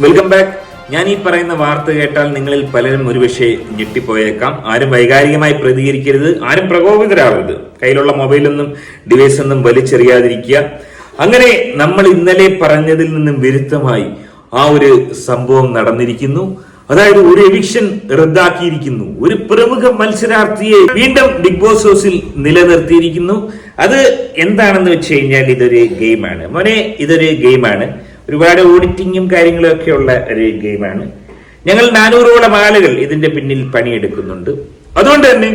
Welcome back ഞാൻ ഈ പറയുന്ന വാർത്ത കേട്ടാൽ നിങ്ങളിൽ പലരും ഒരുപക്ഷെ ഞെട്ടിപ്പോയേക്കാം. ആരും വൈകാരികമായി പ്രതികരിക്കരുത്. ആരും പ്രകോപിതരാവരുത്. കയ്യിലുള്ള മൊബൈലൊന്നും ഡിവൈസ് ഒന്നും വലിച്ചെറിയാതിരിക്കുക. അങ്ങനെ നമ്മൾ ഇന്നലെ പറഞ്ഞതിൽ നിന്നും വിരുദ്ധമായി ആ ഒരു സംഭവം നടന്നിരിക്കുന്നു. അതായത് ഒരു എവിക്ഷൻ റദ്ദാക്കിയിരിക്കുന്നു. ഒരു പ്രമുഖ മത്സരാർത്ഥിയെ വീണ്ടും ബിഗ് ബോസ് ഹൗസിൽ നിലനിർത്തിയിരിക്കുന്നു. അത് എന്താണെന്ന് വെച്ച് കഴിഞ്ഞാൽ ഇതൊരു ഗെയിമാണ് മോനെ ഇതൊരു ഗെയിമാണ് ഒരുപാട് ഓഡിറ്റിങ്ങും കാര്യങ്ങളും ഒക്കെ ഉള്ള ഒരു ഗെയിമാണ് ഞങ്ങൾ നാനൂറോളം ആളുകൾ ഇതിന്റെ പിന്നിൽ പണിയെടുക്കുന്നുണ്ട്. അതുകൊണ്ട് തന്നെ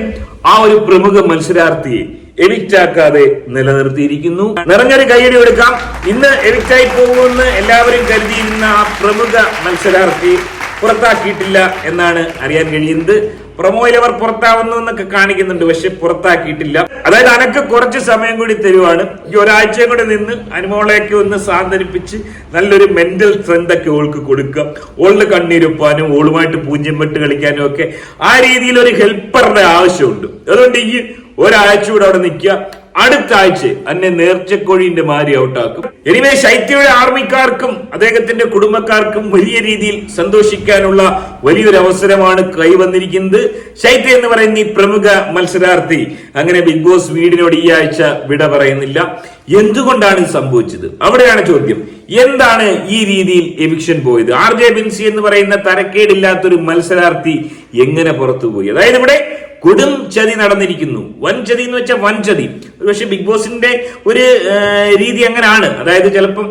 ആ ഒരു പ്രമുഖ മത്സരാർത്ഥിയെ എവിക്റ്റ് ആക്കാതെ നിലനിർത്തിയിരിക്കുന്നു. നിറഞ്ഞൊരു കൈയടി എടുക്കാം ഇന്ന് എവിക്റ്റ് ആയി പോകുമെന്ന് എല്ലാവരും കരുതിയിരുന്ന ആ പ്രമുഖ മത്സരാർത്ഥി പുറത്താക്കിയിട്ടില്ല എന്നാണ് അറിയാൻ കഴിയുന്നത്. പ്രൊമോയിൽ അവർ പുറത്താവുന്നു എന്നൊക്കെ കാണിക്കുന്നുണ്ട് പക്ഷെ പുറത്താക്കിയിട്ടില്ല. അതായത് അനക്ക് കുറച്ച് സമയം കൂടി തരുവാണ്. ഈ ഒരാഴ്ചയും കൂടി നിന്ന് അനുമോളെയൊക്കെ ഒന്ന് സാന്ത്വനിപ്പിച്ച് നല്ലൊരു മെന്റൽ സ്ട്രെങ്ത് ഒക്കെ ഓൾക്ക് കൊടുക്കുക. ഓളിന് കണ്ണീരൊപ്പാനും ഓളുമായിട്ട് പൂജ്യം വെട്ട് കളിക്കാനും ഒക്കെ ആ രീതിയിൽ ഒരു ഹെൽപ്പറുടെ ആവശ്യമുണ്ട്. അതുകൊണ്ട് ഈ ഒരാഴ്ച കൂടെ അവിടെ നിൽക്കുക. അടുത്ത ആഴ്ച അന്നെ നേർച്ചക്കോഴിന്റെ മാരി ഔട്ടാക്കും. എനിവേ ശൈത്യയുടെ ആർമിക്കാർക്കും അദ്ദേഹത്തിന്റെ കുടുംബക്കാർക്കും വലിയ രീതിയിൽ സന്തോഷിക്കാനുള്ള വലിയൊരു അവസരമാണ് കൈവന്നിരിക്കുന്നത് ശൈത്യ എന്ന് പറയുന്ന ഈ പ്രമുഖ മത്സരാർത്ഥി അങ്ങനെ ബിഗ് ബോസ് വീടിനോട് ഈ ആഴ്ച വിട പറയുന്നില്ല. എന്തുകൊണ്ടാണ് സംഭവിച്ചത്? അവിടെയാണ് ചോദ്യം. എന്താണ് ഈ രീതിയിൽ എവിക്ഷൻ പോയത്? ആർ ജെ ബിൻസി എന്ന് പറയുന്ന തരക്കേടില്ലാത്തൊരു മത്സരാർത്ഥി എങ്ങനെ പുറത്തുപോയി? അതായത് ഇവിടെ കൊടും ചതി നടന്നിരിക്കുന്നു. വൻ ചതി എന്ന് വെച്ചാൽ വൻ ചതി. പക്ഷെ ബിഗ് ബോസിന്റെ ഒരു രീതി അങ്ങനെയാണ് അതായത് ചിലപ്പം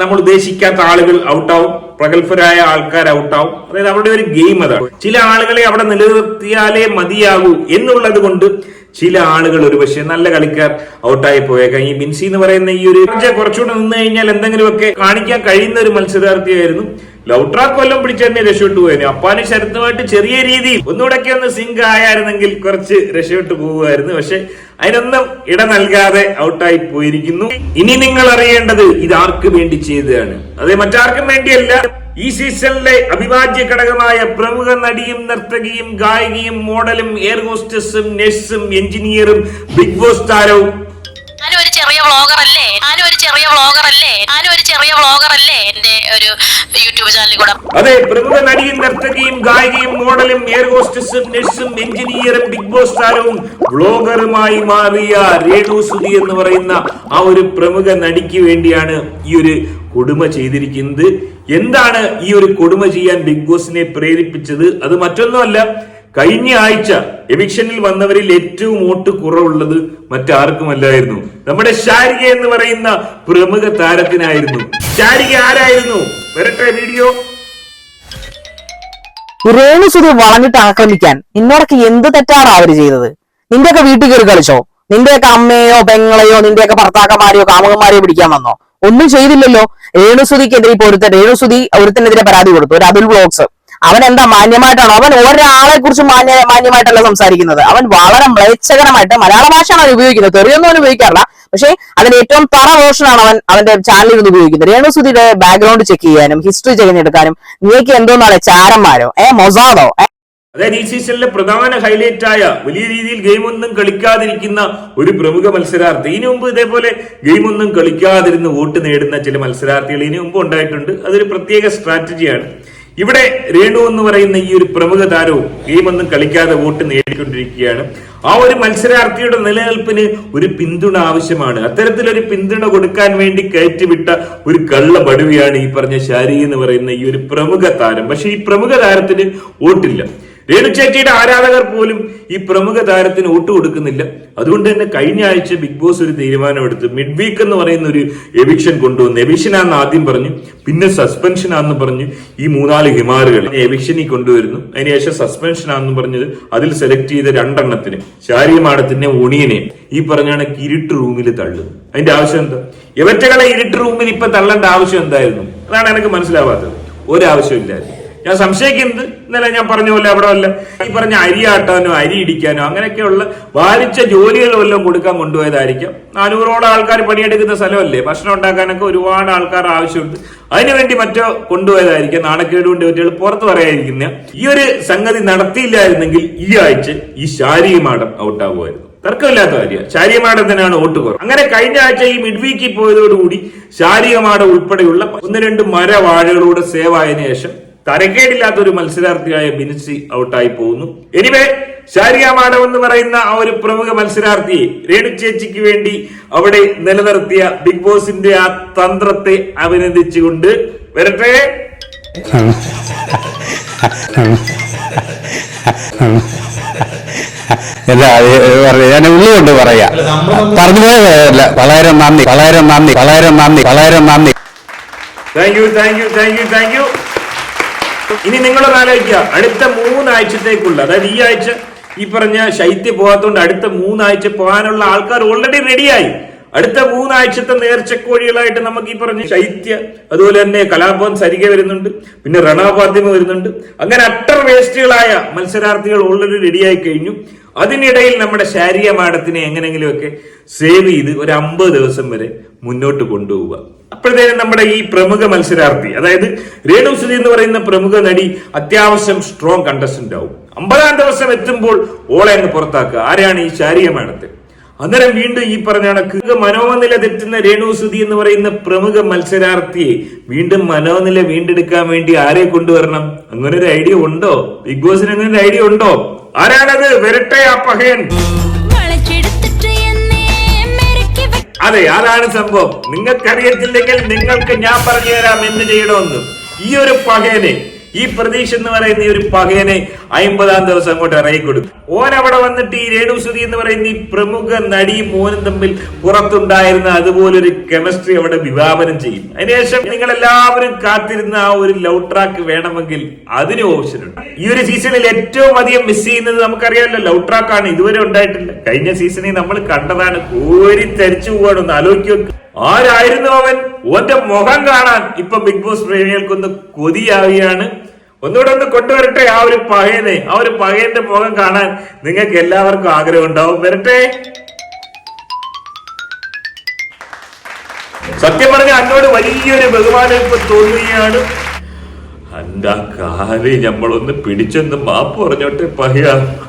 നമ്മൾ ഉദ്ദേശിക്കാത്ത ആളുകൾ ഔട്ടാവും. പ്രഗത്ഭരായ ആൾക്കാർ ഔട്ടാവും. അതായത് അവരുടെ ഒരു ഗെയിം അതാണ്. ചില ആളുകളെ അവിടെ നിലനിർത്തിയാലേ മതിയാകൂ എന്നുള്ളത് കൊണ്ട് ചില ആളുകൾ ഒരു പക്ഷേ നല്ല കളിക്കാർ ഔട്ടായി പോയേക്കാം. ഈ ബിൻസി എന്ന് പറയുന്ന ഈ ഒരു കുറച്ചുകൂടെ നിന്ന് കഴിഞ്ഞാൽ എന്തെങ്കിലുമൊക്കെ കാണിക്കാൻ കഴിയുന്ന ഒരു മത്സരാർത്ഥിയായിരുന്നു ലൗട്രാക്ക് കൊല്ലം പിടിച്ച് തന്നെ രക്ഷപ്പെട്ടു പോയേനെ. അപ്പാന് ശരത്തുമായിട്ട് ചെറിയ രീതിയിൽ ഒന്നുകൂടെയൊക്കെ ഒന്ന് സിങ്ക് ആയായിരുന്നെങ്കിൽ കുറച്ച് രക്ഷപ്പെട്ടു പോകുമായിരുന്നു. പക്ഷെ അതിനൊന്നും ഇട നൽകാതെ ഔട്ടായി പോയിരിക്കുന്നു. ഇനി നിങ്ങൾ അറിയേണ്ടത് ഇത് ആർക്ക് വേണ്ടി ചെയ്തതാണ്. അതെ മറ്റാർക്കും വേണ്ടിയല്ല. ഈ സീസണിലെ അവിഭാജ്യ ഘടകമായ പ്രമുഖ നടിയും നർത്തകിയും ഗായികയും മോഡലും എയർ ഹോസ്റ്റസും നഴ്സും എഞ്ചിനീയറും ബിഗ് ബോസ് താരവും. ഒരു ചെറിയ വ്ളോഗർ അല്ലേ ഞാനും ഒരു ചെറിയ വ്ളോഗർ അല്ലേ? ഞാനും ഒരു ചെറിയ വ്ളോഗർ അല്ലേ? എന്റെ ഒരു യൂട്യൂബ് ചാനലിൽ കൂടെ. അതെ പ്രമുഖ നടിയും നർത്തകിയും ഗായികയും മോഡലും എയർ ഹോസ്റ്റസും നഴ്സും എഞ്ചിനീയറും ബിഗ് ബോസ് താരവും വ്ളോഗറുമായി മാറിയ രേണു സുധി എന്ന് പറയുന്ന ആ ഒരു പ്രമുഖ നടിക്ക് വേണ്ടിയാണ് ഈ ഒരു കൊടുമ ചെയ്തിരിക്കുന്നത്. എന്താണ് ഈ ഒരു കൊടുമ ചെയ്യാൻ ബിഗ് ബോസിനെ പ്രേരിപ്പിച്ചത്? അത് മറ്റൊന്നുമല്ല കഴിഞ്ഞ ആഴ്ച എവിക്ഷനിൽ വന്നവരിൽ ഏറ്റവും വോട്ട് കുറവുള്ളത് മറ്റാർക്കുമല്ലായിരുന്നു. നമ്മുടെ ശാരിക എന്ന് പറയുന്ന പ്രമുഖ താരത്തിനായിരുന്നു. ശാരിക ആരായിരുന്നു? വരട്ടെ വീഡിയോ. രേണുസുതി വളഞ്ഞിട്ട് ആക്രമിക്കാൻ നിന്നോടൊക്കെ എന്ത് തെറ്റാണ് അവർ ചെയ്തത്? നിന്റെയൊക്കെ വീട്ടിൽ കയറി കളിച്ചോ? നിന്റെയൊക്കെ അമ്മയോ പെങ്ങളെയോ നിന്റെയൊക്കെ ഭർത്താക്കന്മാരെയോ കാമുകന്മാരെയോ പിടിക്കാൻ വന്നോ? ഒന്നും ചെയ്തില്ലല്ലോ. രേണുസുതിക്കെതിരെ ഇപ്പൊ ഒരുത്തൻ രേണുസുതി ഒരുത്തനെതിരെ പരാതി കൊടുത്തു. ഒരു അതുൽ ബ്ലോഗ്സ്. അവൻ എന്താ മാന്യമായിട്ടാണോ? അവൻ ഒരാളെ കുറിച്ച് മാന്യ മാന്യമായിട്ടല്ല സംസാരിക്കുന്നത്. അവൻ വളരെ മ്ലേച്ഛകരമായിട്ട് മലയാള ഭാഷയാണ് അവൻ ഉപയോഗിക്കുന്നത്. തെറിയൊന്നും അവൻ ഉപയോഗിക്കാറില്ല. പക്ഷേ അതിന് ഏറ്റവും തറ വേർഷനാണ് അവൻ അവന്റെ ചാനലിൽ നിന്ന് ഉപയോഗിക്കുന്നത്. രേണുസുതിയുടെ ബാക്ക്ഗ്രൗണ്ട് ചെക്ക് ചെയ്യാനും ഹിസ്റ്ററി ചെക്കിനെടുക്കാനും നീക്ക് എന്തോന്നാണ് ചാരന്മാരോ? ഏ മൊസാദോ? അതായത് ഈ സീസണിലെ പ്രധാന ഹൈലൈറ്റ് ആയ വലിയ രീതിയിൽ ഗെയിം ഒന്നും കളിക്കാതിരിക്കുന്ന ഒരു പ്രമുഖ മത്സരാർത്ഥി. ഇനി മുമ്പ് ഇതേപോലെ ഗെയിം ഒന്നും കളിക്കാതിരുന്ന് വോട്ട് നേടുന്ന ചില മത്സരാർത്ഥികൾ ഇനി മുമ്പ് ഉണ്ടായിട്ടുണ്ട്. അതൊരു പ്രത്യേക സ്ട്രാറ്റജിയാണ് ഇവിടെ രേണു എന്ന് പറയുന്ന ഈ ഒരു പ്രമുഖ താരവും ഗെയിമൊന്നും കളിക്കാതെ വോട്ട് നേടിക്കൊണ്ടിരിക്കുകയാണ്. ആ ഒരു മത്സരാർത്ഥിയുടെ നിലനിൽപ്പിന് ഒരു പിന്തുണ ആവശ്യമാണ്. അത്തരത്തിലൊരു പിന്തുണ കൊടുക്കാൻ വേണ്ടി കയറ്റിവിട്ട ഒരു കള്ള ബടുവിയാണ് ഈ പറഞ്ഞ ഷാരി എന്ന് പറയുന്ന ഈ ഒരു പ്രമുഖ താരം. പക്ഷെ ഈ പ്രമുഖ താരത്തിന് വോട്ടില്ല. രേണുചേച്ചിയുടെ ആരാധകർ പോലും ഈ പ്രമുഖ താരത്തിന് വോട്ട് കൊടുക്കുന്നില്ല. അതുകൊണ്ട് തന്നെ കഴിഞ്ഞ ആഴ്ച ബിഗ് ബോസ് ഒരു തീരുമാനമെടുത്ത് മിഡ് വീക്ക് എന്ന് പറയുന്ന ഒരു എവിക്ഷൻ കൊണ്ടുവന്നു എവിക്ഷനാന്ന് ആദ്യം പറഞ്ഞു പിന്നെ സസ്പെൻഷൻ ആണെന്ന് പറഞ്ഞു ഈ മൂന്നാൽ ഹിമാറുകൾ എവിക്ഷനിൽ കൊണ്ടുവരുന്നു. അതിനുശേഷം സസ്പെൻഷൻ ആണെന്ന് പറഞ്ഞത് അതിൽ സെലക്ട് ചെയ്ത രണ്ടെണ്ണത്തിന് ശാരി മാഡത്തിനെ ഒണിയനെ ഈ പറഞ്ഞാണ് ഇരുട്ട് റൂമിൽ തള്ളുന്നത്. അതിന്റെ ആവശ്യം എന്താ? ഇവറ്റകളെ ഇരുട്ട് റൂമിൽ ഇപ്പൊ തള്ളേണ്ട ആവശ്യം എന്തായിരുന്നു? അതാണ് എനിക്ക് മനസ്സിലാവാത്തത്. ഒരാവശ്യമില്ലായിരുന്നു ഞാൻ സംശയിക്കുന്നത് ഇന്നലെ ഞാൻ പറഞ്ഞ പോലെ അവിടെ വല്ല ഈ പറഞ്ഞ അരി ആട്ടാനോ അരി ഇടിക്കാനോ അങ്ങനെയൊക്കെയുള്ള വാരിച്ച ജോലികൾ വല്ലതും കൊടുക്കാൻ കൊണ്ടുപോയതായിരിക്കും. നാനൂറോളം ആൾക്കാർ പണിയെടുക്കുന്ന സ്ഥലമല്ലേ? ഭക്ഷണം ഉണ്ടാക്കാനൊക്കെ ഒരുപാട് ആൾക്കാർ ആവശ്യമുണ്ട്. അതിനുവേണ്ടി മറ്റോ കൊണ്ടുപോയതായിരിക്കും. നാണക്കേട് കൊണ്ട് പറ്റിയാൽ പുറത്ത് പറയാതിരിക്കുന്ന. ഈ ഒരു സംഗതി നടത്തിയില്ലായിരുന്നെങ്കിൽ ഈ ആഴ്ച ഈ ശാരീരിക മാഡം ഔട്ടാകുമായിരുന്നു തർക്കമില്ലാത്ത കാര്യം തന്നെയാണ് വോട്ട് കുറവ്. അങ്ങനെ കഴിഞ്ഞ ആഴ്ച ഈ മിഡ് വീക്കിൽ പോയതോടുകൂടി ശാരീരമാട ഉൾപ്പെടെയുള്ള ഒന്ന് രണ്ട് മരവാഴകളുടെ സേവ് ആയതിനു ശേഷം തരക്കേടില്ലാത്ത ഒരു മത്സരാർത്ഥിയായ ബിൻസി ഔട്ടായി പോകുന്നു. എനിവേ ഷാരിയ മാഡം എന്ന് പറയുന്ന ആ ഒരു പ്രമുഖ മത്സരാർത്ഥിയെ രേണു ചേച്ചിക്ക് വേണ്ടി അവിടെ നിലനിർത്തിയ ബിഗ് ബോസിന്റെ ആ തന്ത്രത്തെ അഭിനന്ദിച്ചുകൊണ്ട് വരട്ടെ. ഞാൻ ഉള്ളി പറയാ. പറഞ്ഞു പോയതല്ല വളരെ നന്ദി വളരെ നന്ദി വളരെ നന്ദി വളരെ നന്ദി. Thank you thank you thank you thank you ഇനി നിങ്ങളൊന്ന് ആലോചിക്കുക. അടുത്ത മൂന്നാഴ്ചത്തേക്കുള്ള അതായത് ഈ ആഴ്ച ഈ പറഞ്ഞ ശൈത്യ പോകാത്തതുകൊണ്ട് അടുത്ത മൂന്നാഴ്ച പോകാനുള്ള ആൾക്കാർ ഓൾറെഡി റെഡിയായി അടുത്ത മൂന്നാഴ്ചത്തെ നേർച്ചക്കോഴികളായിട്ട് നമുക്ക് ഈ പറഞ്ഞ ശൈത്യ അതുപോലെ തന്നെ കലാഭവൻ സരിക വരുന്നുണ്ട് പിന്നെ രണാപാദ്യമ വരുന്നുണ്ട്. അങ്ങനെ അട്ടർ വേസ്റ്റുകളായ മത്സരാർത്ഥികൾ ഓൾറെഡി റെഡിയായി കഴിഞ്ഞു. അതിനിടയിൽ നമ്മുടെ ശാരീരിക മാഡത്തിനെ എങ്ങനെങ്കിലുമൊക്കെ സേവ് ചെയ്ത് ഒരു അമ്പത് ദിവസം വരെ മുന്നോട്ട് കൊണ്ടുപോവുക. അപ്പോഴത്തേനും നമ്മുടെ ഈ പ്രമുഖ മത്സരാർത്ഥി അതായത് രേണു സുധി എന്ന് പറയുന്ന പ്രമുഖ നടി അത്യാവശ്യം സ്ട്രോങ് കണ്ടസ്റ്റന്റ് ആവും. അമ്പതാം ദിവസം എത്തുമ്പോൾ ഓളെ അങ്ങ് പുറത്താക്കുക. ആരാണ് ഈ ശാരീരിക മാഡത്തെ? അന്നേരം വീണ്ടും ഈ പറഞ്ഞ കണക്ക്. മനോനില തെറ്റുന്ന രേണു എന്ന് പറയുന്ന പ്രമുഖ മത്സരാർത്ഥിയെ വീണ്ടും മനോനില വീണ്ടെടുക്കാൻ വേണ്ടി ആരെ കൊണ്ടുവരണം? അങ്ങനെ ഒരു ഐഡിയ ഉണ്ടോ? ബിഗ് ബോസിന് അങ്ങനെ ഒരു ഐഡിയ ഉണ്ടോ? ആരാണത്? വരട്ടെ ആ എന്നെ വെ- അതെ അതാണ് സംഭവം. നിങ്ങൾക്ക് നിങ്ങൾക്കറിയത്തില്ലെങ്കിൽ നിങ്ങൾക്ക് ഞാൻ പറഞ്ഞു തരാം എന്ത് ചെയ്യണമെന്ന്. ഈ ഒരു പകയനെ ഈ പ്രതീക്ഷ എന്ന് പറയുന്ന ഈ ഒരു പകയനെ അമ്പതാം ദിവസം അങ്ങോട്ട് ഇറങ്ങി കൊടുക്കും ഓൻ അവിടെ വന്നിട്ട് ഈ രേണു രേണുസുതി എന്ന് പറയുന്ന ഈ പ്രമുഖ നടിയും മോനും തമ്മിൽ പുറത്തുണ്ടായിരുന്ന അതുപോലൊരു കെമിസ്ട്രി അവിടെ വിവാപനം ചെയ്യും. അതിനുശേഷം നിങ്ങൾ എല്ലാവരും കാത്തിരുന്ന ആ ഒരു ലവ് ട്രാക്ക് വേണമെങ്കിൽ അതിന് ഓപ്ഷൻ ഉണ്ട് ഈ ഒരു സീസണിൽ ഏറ്റവും അധികം മിസ് ചെയ്യുന്നത് നമുക്കറിയാമല്ലോ ലവ് ട്രാക്ക് ആണ്. ഇതുവരെ ഉണ്ടായിട്ടില്ല. കഴിഞ്ഞ സീസണിൽ നമ്മൾ കണ്ടതാണ് കോരി പോകണം പോവാണെന്ന് ആലോചിക്കുക ആരായിരുന്നു അവൻ? ഓന്റെ മുഖം കാണാൻ ഇപ്പൊ ബിഗ് ബോസ് പ്രേമികൾക്കൊന്ന് കൊതിയാവുകയാണ്. ഒന്നുകൂടെ ഒന്ന് കൊണ്ടുവരട്ടെ ആ ഒരു പകയനെ ആ ഒരു പകയന്റെ മുഖം കാണാൻ നിങ്ങൾക്ക് എല്ലാവർക്കും ആഗ്രഹം ഉണ്ടാവും. വരട്ടെ. സത്യം പറഞ്ഞ അന്നോട് വലിയൊരു ബഹുമാനം ഇപ്പൊ തോന്നുകയാണ്. അന്റെ കാൽ ഞമ്മളൊന്ന് പിടിച്ചൊന്ന് മാപ്പ് പറഞ്ഞോട്ടെ പഹ്യ.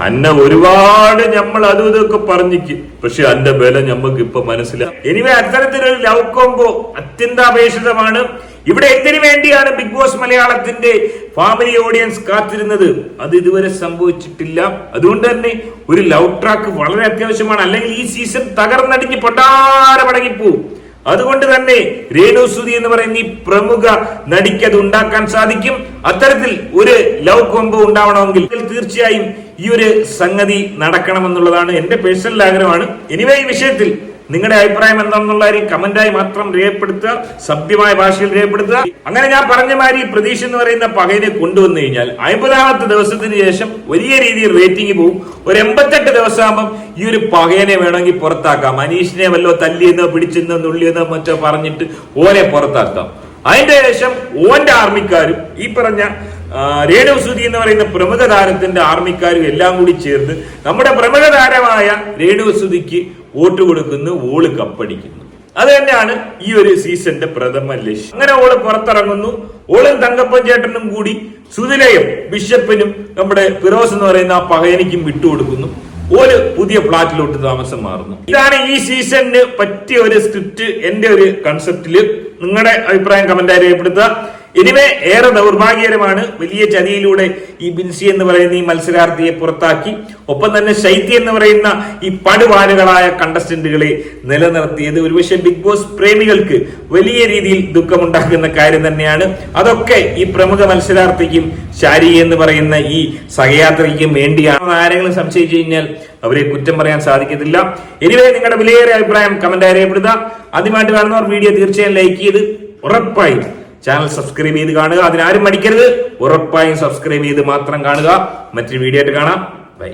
അന്ന ഒരുപാട് ഞമ്മൾ അതും ഇതൊക്കെ പറഞ്ഞിക്ക്. പക്ഷെ അന്റെ ബലം ഞമ്മക്ക് ഇപ്പൊ മനസ്സിലാവും എനിവേ അത്തരത്തിലൊരു ലവ് കോംബോ അത്യന്താപേക്ഷിതമാണ്. ഇവിടെ എന്തിനു വേണ്ടിയാണ് ബിഗ് ബോസ് മലയാളത്തിന്റെ ഫാമിലി ഓഡിയൻസ് കാത്തിരുന്നത്? അത് ഇതുവരെ സംഭവിച്ചിട്ടില്ല. അതുകൊണ്ട് തന്നെ ഒരു ലവ് ട്രാക്ക് വളരെ അത്യാവശ്യമാണ്. അല്ലെങ്കിൽ ഈ സീസൺ തകർന്നടിഞ്ഞ് പൊട്ടാരമടങ്ങിപ്പോവും അതുകൊണ്ട് തന്നെ രേണു സുധി എന്ന് പറയുന്ന ഈ പ്രമുഖ നടിക്ക് അത് ഉണ്ടാക്കാൻ സാധിക്കും. അത്തരത്തിൽ ഒരു ലവ് കോംബോ ഉണ്ടാവണമെങ്കിൽ തീർച്ചയായും ഈ ഒരു സംഗതി നടക്കണമെന്നുള്ളതാണ് എന്റെ പേഴ്സണൽ ആഗ്രഹമാണ്. എനിവേ ഈ വിഷയത്തിൽ നിങ്ങളുടെ അഭിപ്രായം എന്താണെന്നുള്ള കാര്യം കമന്റായി മാത്രം രേഖപ്പെടുത്തുക സഭ്യമായ ഭാഷയിൽ രേഖപ്പെടുത്തുക. അങ്ങനെ ഞാൻ പറഞ്ഞ മാതിരി പ്രതീക്ഷ എന്ന് പറയുന്ന പകയിനെ കൊണ്ടുവന്നു കഴിഞ്ഞാൽ അമ്പതാമത്തെ ദിവസത്തിന് ശേഷം വലിയ രീതിയിൽ റേറ്റിംഗ് പോകും ഒരു എൺപത്തെട്ട് ദിവസമാകുമ്പം ഈ ഒരു പകയനെ വേണമെങ്കിൽ പുറത്താക്കാം. മനീഷിനെ വല്ലോ തല്ലിയെന്നോ പിടിച്ചെന്നോ നുള്ളിയെന്നോ മറ്റോ പറഞ്ഞിട്ട് ഓനെ പുറത്താക്കാം. അതിന്റെ ശേഷം ഓന്റെ ആർമിക്കാരും ഈ പറഞ്ഞ രേണു സുധി എന്ന് പറയുന്ന പ്രമുഖ താരത്തിന്റെ ആർമിക്കാരും എല്ലാം കൂടി ചേർന്ന് നമ്മുടെ പ്രമുഖ താരമായ രേണു സുധിക്ക് വോട്ട് കൊടുക്കുന്നു ഓൾ കപ്പടിക്കുന്നു. അത് തന്നെയാണ് ഈ ഒരു സീസന്റെ പ്രഥമ ലക്ഷ്യം. അങ്ങനെ ഓൾ പുറത്തിറങ്ങുന്നു. ഓളും തങ്കപ്പൻ ചേട്ടനും കൂടി സുതിലയും ബിഷപ്പിനും നമ്മുടെ ഫിറോസ് എന്ന് പറയുന്ന ആ പകയനിക്കും വിട്ടുകൊടുക്കുന്നു. ഓൽ പുതിയ ഫ്ലാറ്റിലോട്ട് താമസം മാറുന്നു. ഇതാണ് ഈ സീസണിന് പറ്റിയ ഒരു സ്ക്രിപ്റ്റ് എന്റെ ഒരു കൺസെപ്റ്റിൽ നിങ്ങളുടെ അഭിപ്രായം കമന്റായി രേഖപ്പെടുത്തുക. എനിവേ ഏറെ ദൗർഭാഗ്യകരമാണ് വലിയ ചതിയിലൂടെ ഈ ബിൻസി എന്ന് പറയുന്ന ഈ മത്സരാർത്ഥിയെ പുറത്താക്കി. ഒപ്പം തന്നെ ശൈത്യ എന്ന് പറയുന്ന ഈ പടുവാനുകളായ കണ്ടസ്റ്റന്റുകളെ നിലനിർത്തിയത്. ഒരുപക്ഷെ ബിഗ് ബോസ് പ്രേമികൾക്ക് വലിയ രീതിയിൽ ദുഃഖമുണ്ടാക്കുന്ന കാര്യം തന്നെയാണ്. അതൊക്കെ ഈ പ്രമുഖ മത്സരാർത്ഥിക്കും ശാരി എന്ന് പറയുന്ന ഈ സഹയാത്രിക്കും വേണ്ടിയാണ്. ആരെങ്കിലും സംശയിച്ചു കഴിഞ്ഞാൽ അവരെ കുറ്റം പറയാൻ സാധിക്കത്തില്ല. എനിവേ നിങ്ങളുടെ വിലയേറിയ അഭിപ്രായം കമന്റ് രേഖപ്പെടുത്തുക. ആദ്യമായിട്ട് കാണുന്നവർ വീഡിയോ തീർച്ചയായും ലൈക്ക് ചെയ്ത് ഉറപ്പായും ചാനൽ സബ്സ്ക്രൈബ് ചെയ്ത് കാണുക. അതിനാരും മടിക്കരുത്. ഉറപ്പായും സബ്സ്ക്രൈബ് ചെയ്ത് മാത്രം കാണുക. മറ്റൊരു വീഡിയോ ആയിട്ട് കാണാം. ബൈ